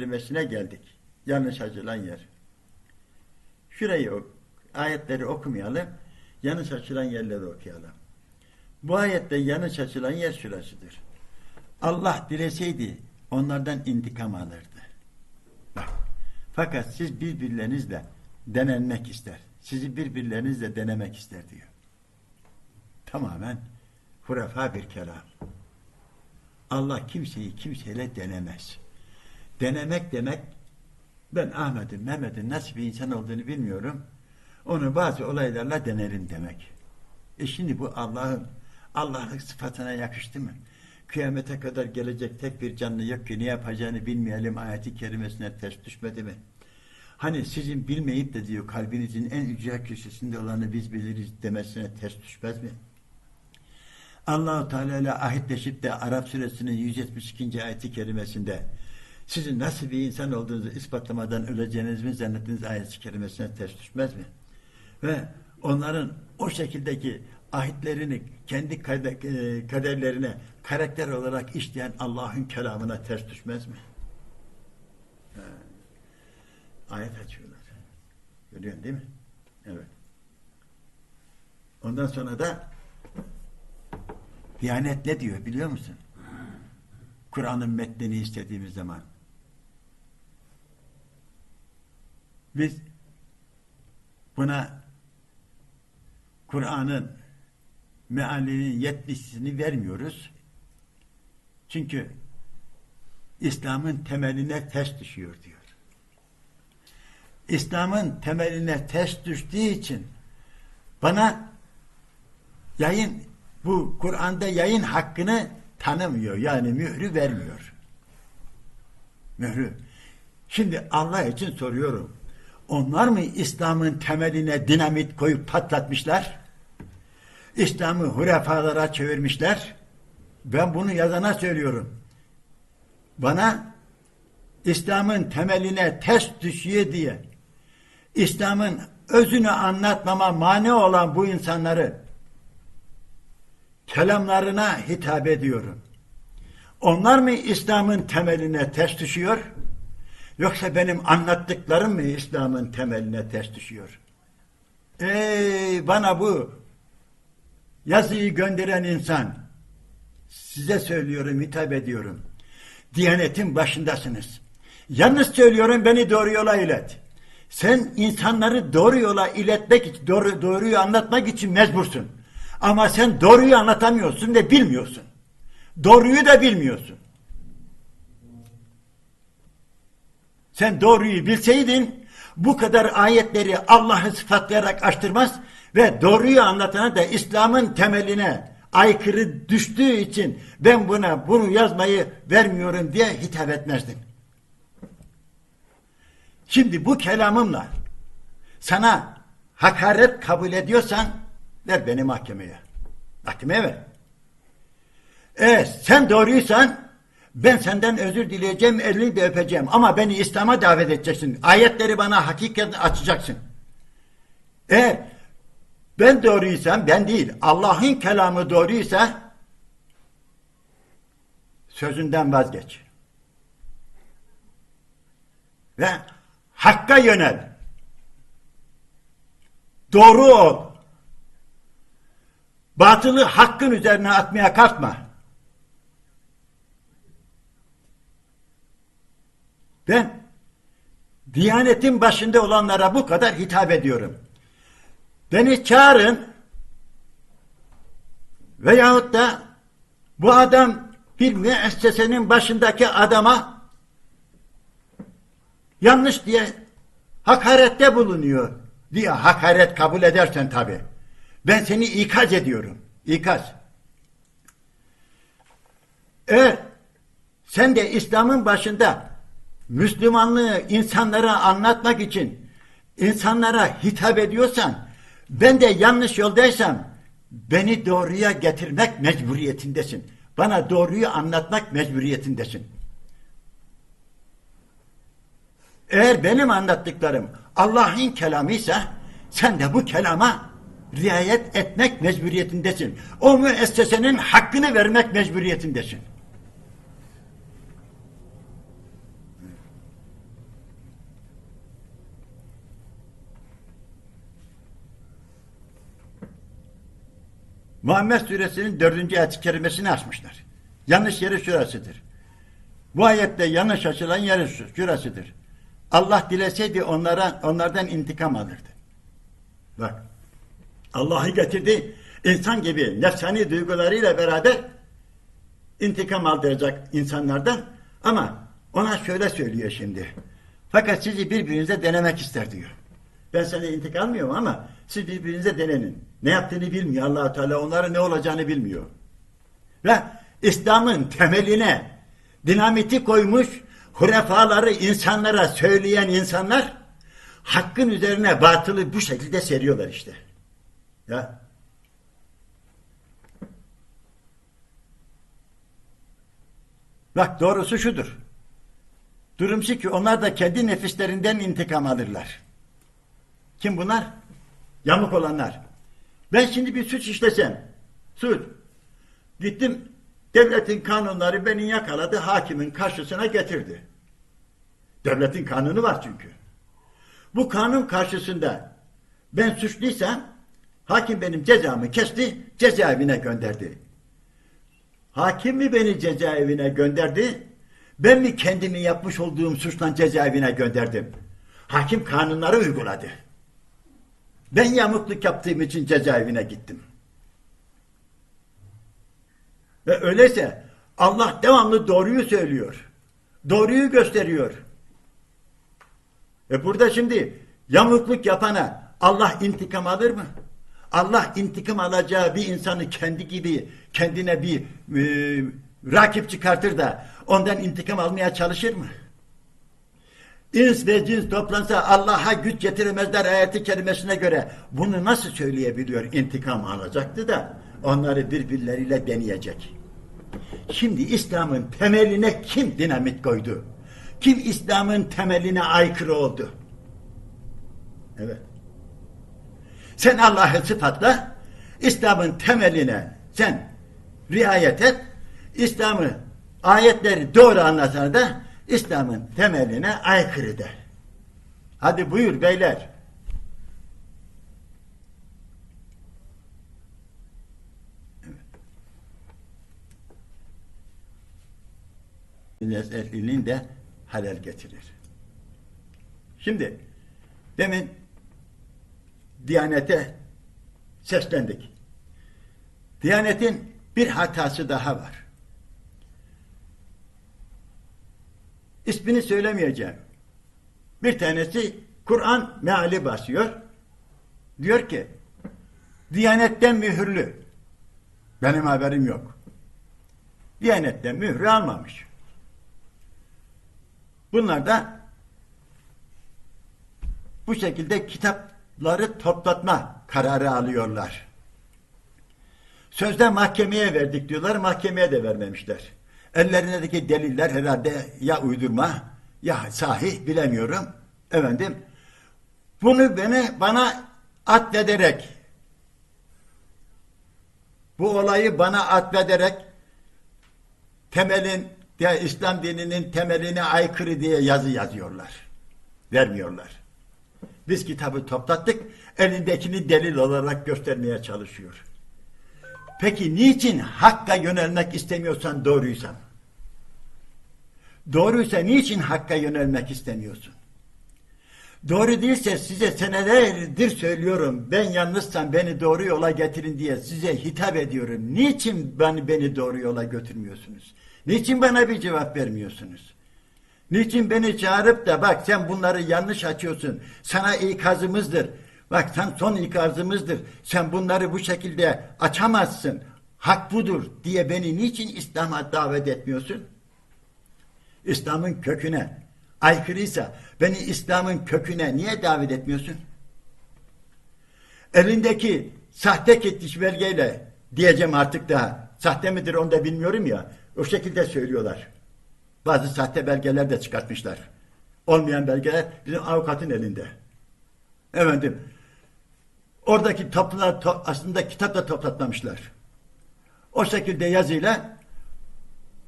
kelimesine geldik. Yanlış açılan yer. Şurayı ok- ayetleri okumayalım. Yanlış açılan yerleri okuyalım. Bu ayette yanlış açılan yer şurasıdır. Allah dileseydi onlardan intikam alırdı. Bak. Fakat siz birbirlerinizle denenmek ister. Sizi birbirlerinizle denemek ister diyor. Tamamen hurafa bir kelam. Allah kimseyi kimseyle denemez. Denemek demek ben Ahmet'in, Mehmet'in nasıl bir insan olduğunu bilmiyorum. Onu bazı olaylarla denerim demek. E şimdi bu Allah'ın Allah'ın sıfatına yakıştı mı? Kıyamete kadar gelecek tek bir canlı yok ki ne yapacağını bilmeyelim ayeti kerimesine ters düşmedi mi? Hani sizin bilmeyip de diyor kalbinizin en ücra köşesinde olanı biz biliriz demesine ters düşmez mi? Allahu Teala ile ahitleşip de Arap suresinin 172. ayeti kerimesinde sizin nasıl bir insan olduğunuzu ispatlamadan öleceğiniz mi zannettiniz ayet-i kerimesine ters düşmez mi? Ve onların o şekildeki ahitlerini kendi e, kaderlerine karakter olarak işleyen Allah'ın kelamına ters düşmez mi? Ayet açıyorlar. Görüyorsun değil mi? Evet. Ondan sonra da Diyanet ne diyor biliyor musun? Kur'an'ın metnini istediğimiz zaman. Biz buna Kur'an'ın mealinin yetkisini vermiyoruz. Çünkü İslam'ın temeline ters düşüyor diyor. İslam'ın temeline ters düştüğü için bana yayın bu Kur'an'da yayın hakkını tanımıyor. Yani mührü vermiyor. Mührü. Şimdi Allah için soruyorum. Onlar mı İslam'ın temeline dinamit koyup patlatmışlar? İslam'ı hurefalara çevirmişler. Ben bunu yazana söylüyorum. Bana İslam'ın temeline ters düşüyor diye İslam'ın özünü anlatmama mani olan bu insanları kelamlarına hitap ediyorum. Onlar mı İslam'ın temeline ters düşüyor? Yoksa benim anlattıklarım mı İslam'ın temeline ters düşüyor? Ey bana bu yazıyı gönderen insan size söylüyorum, hitap ediyorum. Diyanetin başındasınız. Yalnız söylüyorum beni doğru yola ilet. Sen insanları doğru yola iletmek için, doğru, doğruyu anlatmak için mecbursun. Ama sen doğruyu anlatamıyorsun ve bilmiyorsun. Doğruyu da bilmiyorsun. Sen doğruyu bilseydin bu kadar ayetleri Allah'ı sıfatlayarak açtırmaz ve doğruyu anlatana da İslam'ın temeline aykırı düştüğü için ben buna bunu yazmayı vermiyorum diye hitap etmezdin. Şimdi bu kelamımla sana hakaret kabul ediyorsan ver beni mahkemeye. Mahkemeye ver. Eğer sen doğruysan ben senden özür dileyeceğim, elini de öpeceğim. Ama beni İslam'a davet edeceksin. Ayetleri bana hakikat açacaksın. Eğer ben doğruysam, ben değil, Allah'ın kelamı doğruysa sözünden vazgeç. Ve hakka yönel. Doğru ol. Batılı hakkın üzerine atmaya kalkma. Ben Diyanetin başında olanlara bu kadar hitap ediyorum. Beni çağırın veyahut da bu adam bir müessesenin başındaki adama yanlış diye hakarette bulunuyor diye hakaret kabul edersen tabi. Ben seni ikaz ediyorum. İkaz. Eğer sen de İslam'ın başında Müslümanlığı insanlara anlatmak için insanlara hitap ediyorsan ben de yanlış yoldaysam beni doğruya getirmek mecburiyetindesin. Bana doğruyu anlatmak mecburiyetindesin. Eğer benim anlattıklarım Allah'ın kelamıysa sen de bu kelama riayet etmek mecburiyetindesin. O müessesenin hakkını vermek mecburiyetindesin. Muhammed Suresinin dördüncü ayet-i kerimesini açmışlar. Yanlış yeri şurasıdır. Bu ayette yanlış açılan yeri şu- şurasıdır. Allah dileseydi onlara onlardan intikam alırdı. Bak. Allah'ı getirdi. insan gibi nefsani duygularıyla beraber intikam aldıracak insanlardan ama ona şöyle söylüyor şimdi. Fakat sizi birbirinize denemek ister diyor. Ben sana intikam almıyorum ama siz birbirinize denenin. Ne yaptığını bilmiyor allah Teala. Onların ne olacağını bilmiyor. Ve İslam'ın temeline dinamiti koymuş hurefaları insanlara söyleyen insanlar hakkın üzerine batılı bu şekilde seriyorlar işte. Ya. Bak doğrusu şudur. Durum şu ki onlar da kendi nefislerinden intikam alırlar. Kim bunlar? Yamuk olanlar. Ben şimdi bir suç işlesem, suç, gittim devletin kanunları beni yakaladı, hakimin karşısına getirdi. Devletin kanunu var çünkü. Bu kanun karşısında ben suçluysam, hakim benim cezamı kesti, cezaevine gönderdi. Hakim mi beni cezaevine gönderdi, ben mi kendimi yapmış olduğum suçtan cezaevine gönderdim? Hakim kanunları uyguladı. Ben yamukluk yaptığım için cezaevine gittim. Ve öyleyse Allah devamlı doğruyu söylüyor. Doğruyu gösteriyor. Ve burada şimdi yamukluk yapana Allah intikam alır mı? Allah intikam alacağı bir insanı kendi gibi kendine bir e, rakip çıkartır da ondan intikam almaya çalışır mı? İns ve cins toplansa Allah'a güç getiremezler ayeti kerimesine göre bunu nasıl söyleyebiliyor? İntikam alacaktı da onları birbirleriyle deneyecek. Şimdi İslam'ın temeline kim dinamit koydu? Kim İslam'ın temeline aykırı oldu? Evet. Sen Allah'ı sıfatla İslam'ın temeline sen riayet et. İslam'ı ayetleri doğru anlatana da İslam'ın temeline aykırı de. Hadi buyur beyler. Evet. ehlinin de halel getirir. Şimdi demin Diyanete seslendik. Diyanetin bir hatası daha var. İsmini söylemeyeceğim. Bir tanesi Kur'an meali basıyor. Diyor ki Diyanetten mühürlü. Benim haberim yok. Diyanetten mührü almamış. Bunlar da bu şekilde kitapları toplatma kararı alıyorlar. Sözde mahkemeye verdik diyorlar, mahkemeye de vermemişler. Ellerindeki deliller herhalde ya uydurma ya sahih bilemiyorum. Efendim, bunu beni bana atfederek, bu olayı bana atfederek temelin, ya İslam dininin temeline aykırı diye yazı yazıyorlar. Vermiyorlar. Biz kitabı toplattık, elindekini delil olarak göstermeye çalışıyor. Peki niçin hakka yönelmek istemiyorsan doğruysan? Doğruysa niçin hakka yönelmek istemiyorsun? Doğru değilse size senelerdir söylüyorum. Ben yanlışsam beni doğru yola getirin diye size hitap ediyorum. Niçin beni, beni doğru yola götürmüyorsunuz? Niçin bana bir cevap vermiyorsunuz? Niçin beni çağırıp da bak sen bunları yanlış açıyorsun. Sana ikazımızdır. Bak sen son ikazımızdır. Sen bunları bu şekilde açamazsın. Hak budur diye beni niçin İslam'a davet etmiyorsun? İslam'ın köküne aykırıysa beni İslam'ın köküne niye davet etmiyorsun? Elindeki sahte ketmiş belgeyle diyeceğim artık daha. Sahte midir onu da bilmiyorum ya. O şekilde söylüyorlar. Bazı sahte belgeler de çıkartmışlar. Olmayan belgeler bizim avukatın elinde. Efendim, oradaki toplar to, aslında kitap da toplatmamışlar. O şekilde yazıyla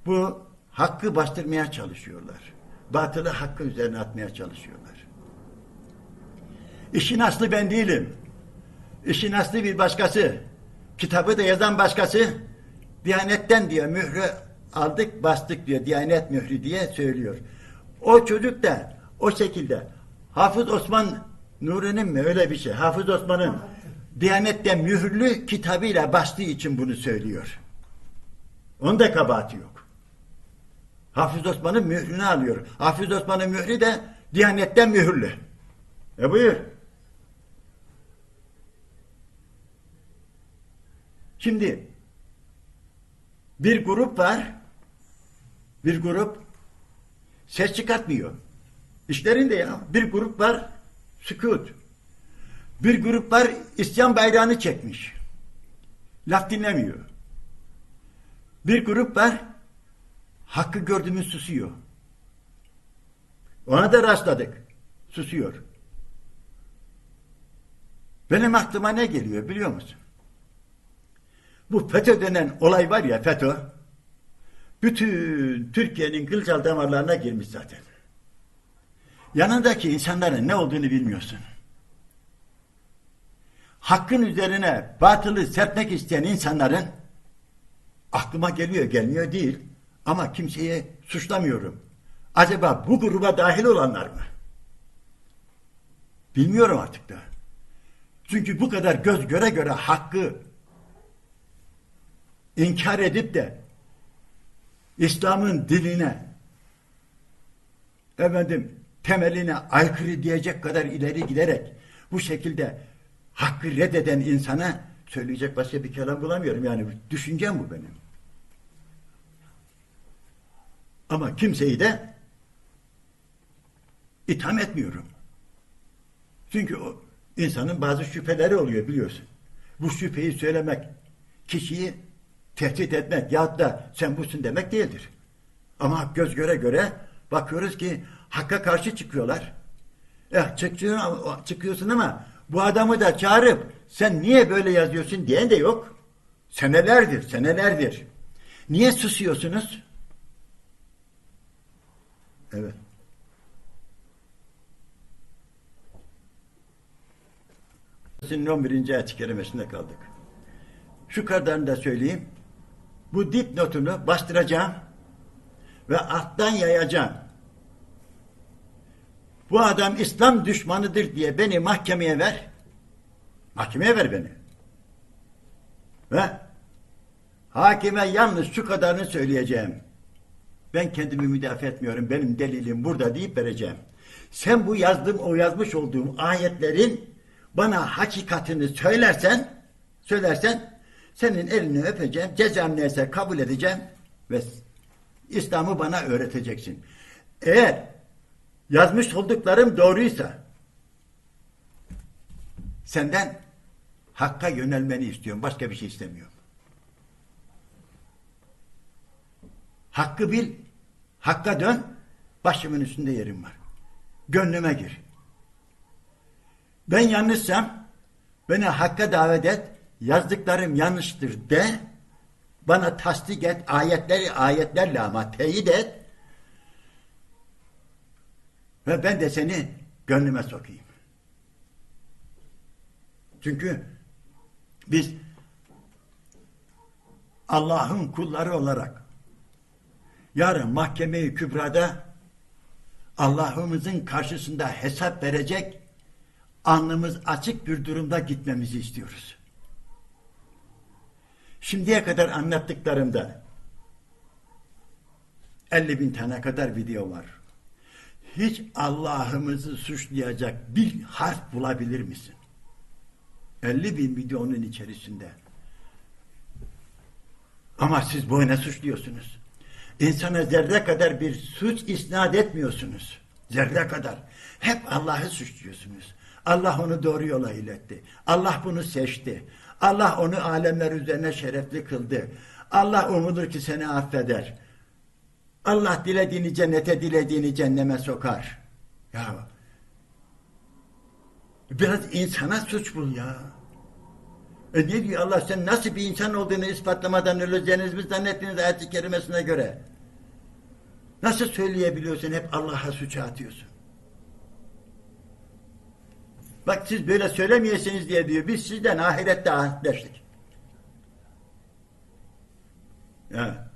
bu hakkı bastırmaya çalışıyorlar. Batılı hakkı üzerine atmaya çalışıyorlar. İşin aslı ben değilim. İşin aslı bir başkası. kitabı da yazan başkası Diyanetten diyor mührü aldık bastık diyor Diyanet mührü diye söylüyor. O çocuk da o şekilde Hafız Osman Nuri'nin mi öyle bir şey Hafız Osman'ın Diyanetten mühürlü kitabıyla bastığı için bunu söylüyor. Onun da kabahati yok. Hafız Osman'ın mührünü alıyor. Hafız Osman'ın mührü de Diyanetten mühürlü. E buyur. Şimdi bir grup var. Bir grup ses çıkartmıyor. İşlerinde ya. Bir grup var sükut. Bir grup var isyan bayrağını çekmiş. Laf dinlemiyor. Bir grup var hakkı gördüğümüz susuyor. Ona da rastladık. Susuyor. Benim aklıma ne geliyor biliyor musun? Bu FETÖ denen olay var ya FETÖ. Bütün Türkiye'nin kılcal damarlarına girmiş zaten. Yanındaki insanların ne olduğunu bilmiyorsun. Hakkın üzerine batılı serpmek isteyen insanların aklıma geliyor gelmiyor değil ama kimseye suçlamıyorum. Acaba bu gruba dahil olanlar mı? Bilmiyorum artık da. Çünkü bu kadar göz göre göre hakkı inkar edip de İslam'ın diline efendim temeline aykırı diyecek kadar ileri giderek bu şekilde hakkı reddeden insana söyleyecek başka bir kelam bulamıyorum. Yani düşüncem bu benim. Ama kimseyi de itham etmiyorum. Çünkü o insanın bazı şüpheleri oluyor biliyorsun. Bu şüpheyi söylemek kişiyi tehdit etmek ya da sen busun demek değildir. Ama göz göre göre bakıyoruz ki hakka karşı çıkıyorlar. Ya çıkıyorsun, çıkıyorsun ama bu adamı da çağırıp sen niye böyle yazıyorsun diyen de yok. Senelerdir, senelerdir. Niye susuyorsunuz? Evet. Sizin 11. ayet-i kerimesinde kaldık. Şu kadarını da söyleyeyim. Bu dipnotunu bastıracağım ve alttan yayacağım. Bu adam İslam düşmanıdır diye beni mahkemeye ver. Mahkemeye ver beni. Ve hakime yalnız şu kadarını söyleyeceğim. Ben kendimi müdafaa etmiyorum. Benim delilim burada deyip vereceğim. Sen bu yazdığım, o yazmış olduğum ayetlerin bana hakikatini söylersen, söylersen senin elini öpeceğim, cezam neyse kabul edeceğim ve İslam'ı bana öğreteceksin. Eğer yazmış olduklarım doğruysa senden hakka yönelmeni istiyorum. Başka bir şey istemiyorum. Hakkı bil, hakka dön, başımın üstünde yerim var. Gönlüme gir. Ben yanlışsam beni hakka davet et, yazdıklarım yanlıştır de, bana tasdik et, ayetleri ayetlerle ama teyit et ve ben de seni gönlüme sokayım. Çünkü biz Allah'ın kulları olarak yarın mahkeme-i kübrada Allah'ımızın karşısında hesap verecek alnımız açık bir durumda gitmemizi istiyoruz. Şimdiye kadar anlattıklarımda 50 bin tane kadar video var. Hiç Allah'ımızı suçlayacak bir harf bulabilir misin? 50 bin videonun içerisinde. Ama siz boyuna suçluyorsunuz. İnsana zerre kadar bir suç isnat etmiyorsunuz. Zerre kadar. Hep Allah'ı suçluyorsunuz. Allah onu doğru yola iletti. Allah bunu seçti. Allah onu alemler üzerine şerefli kıldı. Allah umudur ki seni affeder. Allah dilediğini cennete, dilediğini cenneme sokar. Ya biraz insana suç bul ya. E ne diyor Allah sen nasıl bir insan olduğunu ispatlamadan öleceğiniz mi zannettiniz ayet-i kerimesine göre? Nasıl söyleyebiliyorsun hep Allah'a suça atıyorsun? Bak siz böyle söylemeyesiniz diye diyor. Biz sizden ahirette ahitleştik. Evet.